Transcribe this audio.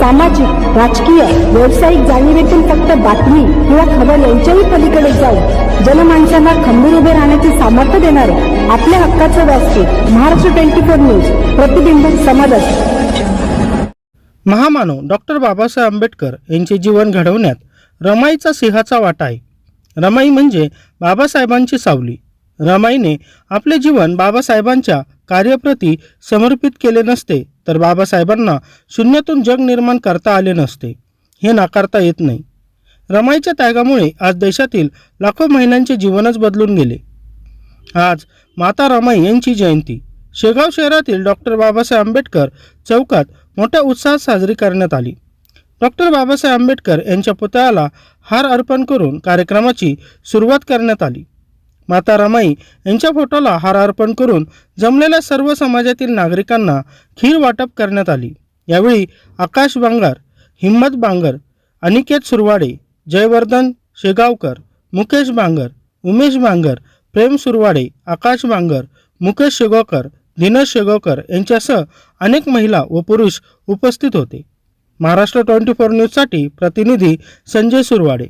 सामाजिक राजकीय व्यावसायिक जाणीवेतून फक्त बातमी किंवा खबर यांच्याही पलीकडे जाऊन जनमानसांना खंबीर उभे राहण्याचे सामर्थ्य देणारे आपल्या हक्काचं व्यासपीठ महाराष्ट्र ट्वेंटी फोर न्यूज प्रतिबिंब समाजात महामानव डॉक्टर बाबासाहेब आंबेडकर यांचे जीवन घडवण्यात रमाईचा सिंहाचा वाटा आहे. रमाई म्हणजे बाबासाहेबांची सावली. रमाईने आपले जीवन बाबासाहेबांच्या कार्यप्रती समर्पित केले नसते. तर बाबासाहेबांना शून्यातून जग निर्माण करता आले नसते. हे नाकारता येत नाही. रमाईच्या त्यागामुळे आज देशातील लाखो महिलांचे जीवनच बदलून गेले. आज माता रमाई यांची जयंती. शेगाव शहरातील डॉक्टर बाबासाहेब आंबेडकर चौकात मोठ्या उत्साहात साजरी करण्यात आली. डॉक्टर बाबासाहेब आंबेडकर यांच्या पुतळ्याला हार अर्पण करून कार्यक्रमाची सुरुवात करण्यात आली. माता रमाई यांच्या फोटोला हार अर्पण करून जमलेल्या सर्व समाजातील नागरिकांना खीर वाटप करण्यात आली. यावेळी आकाश बांगर हिम्मत बांगर अनिकेत सुरवाडे जयवर्धन शेगावकर मुकेश बांगर उमेश बांगर प्रेम सुरवाडे आकाश बांगर मुकेश शेगावकर दिनेश शेगावकर यांच्यासह अनेक महिला व पुरुष उपस्थित होते. महाराष्ट्र ट्वेंटी फोर न्यूजसाठी प्रतिनिधी संजय सुरवाडे.